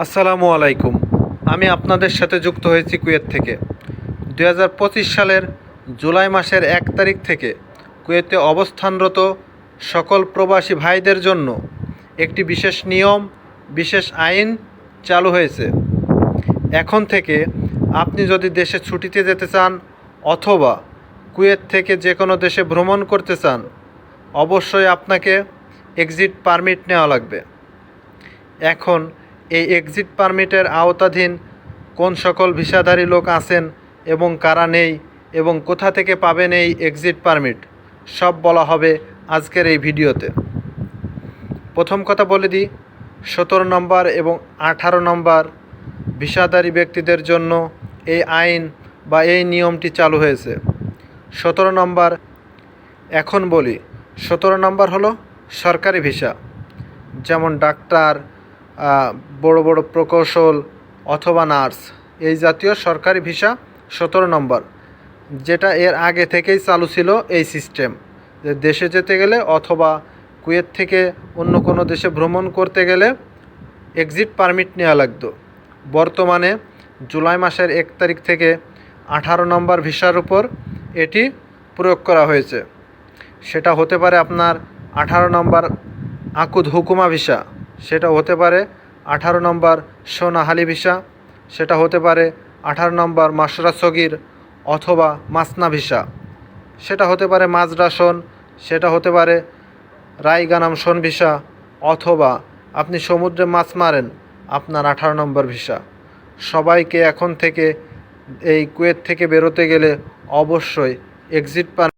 আসসালামু আলাইকুম। আমি আপনাদের সাথে যুক্ত হয়েছি কুয়েত থেকে। দু হাজার পঁচিশ সালের জুলাই মাসের এক তারিখ থেকে কুয়েতে অবস্থানরত সকল প্রবাসী ভাইদের জন্য একটি বিশেষ নিয়ম, বিশেষ আইন চালু হয়েছে। এখন থেকে আপনি যদি দেশে ছুটিতে যেতে চান অথবা কুয়েত থেকে যে কোনো দেশে ভ্রমণ করতে চান, অবশ্যই আপনাকে এক্সিট পারমিট নেওয়া লাগবে। এখন এই এক্সিট পারমিটের আওতাধীন কোন সকল ভিসাধারী লোক আছেন এবং কারা নেই এবং কোথা থেকে পাবেন এই এক্সিট পারমিট সব বলা হবে আজকের এই ভিডিওতে। প্রথম কথা বলে দিই, সতেরো নম্বর এবং আঠারো নম্বর ভিসাধারী ব্যক্তিদের জন্য এই আইন বা এই নিয়মটি চালু হয়েছে। সতেরো নম্বর, এখন বলি, সতেরো নম্বর হলো সরকারি ভিসা, যেমন ডাক্তার বড় বড় প্রকৌশল অথবা নার্স, এই জাতীয় সরকারি ভিসা সতেরো নম্বর, যেটা এর আগে থেকেই চালু ছিল এই সিস্টেম, যে দেশে যেতে গেলে অথবা কুয়েত থেকে অন্য কোনো দেশে ভ্রমণ করতে গেলে এক্সিট পারমিট নেওয়া লাগতো। বর্তমানে জুলাই মাসের এক তারিখ থেকে আঠারো নম্বর ভিসার উপর এটি প্রয়োগ করা হয়েছে। সেটা হতে পারে আপনার আঠারো নম্বর আকুদ হুকুমা ভিসা, সেটা হতে পারে আঠারো নম্বর সোনাহালি ভিসা সেটা হতে পারে আঠারো নম্বর মাসরা সগির অথবা মাসনা ভিসা। সেটা হতে পারে মাজরাসন সেটা হতে পারে রায়গানাম সন ভিসা অথবা আপনি সমুদ্রে মাছ মারেন আপনার আঠারো নম্বর ভিসা। সবাইকে এখন থেকে এই কুয়েত থেকে বেরোতে গেলে অবশ্যই এক্সিট পার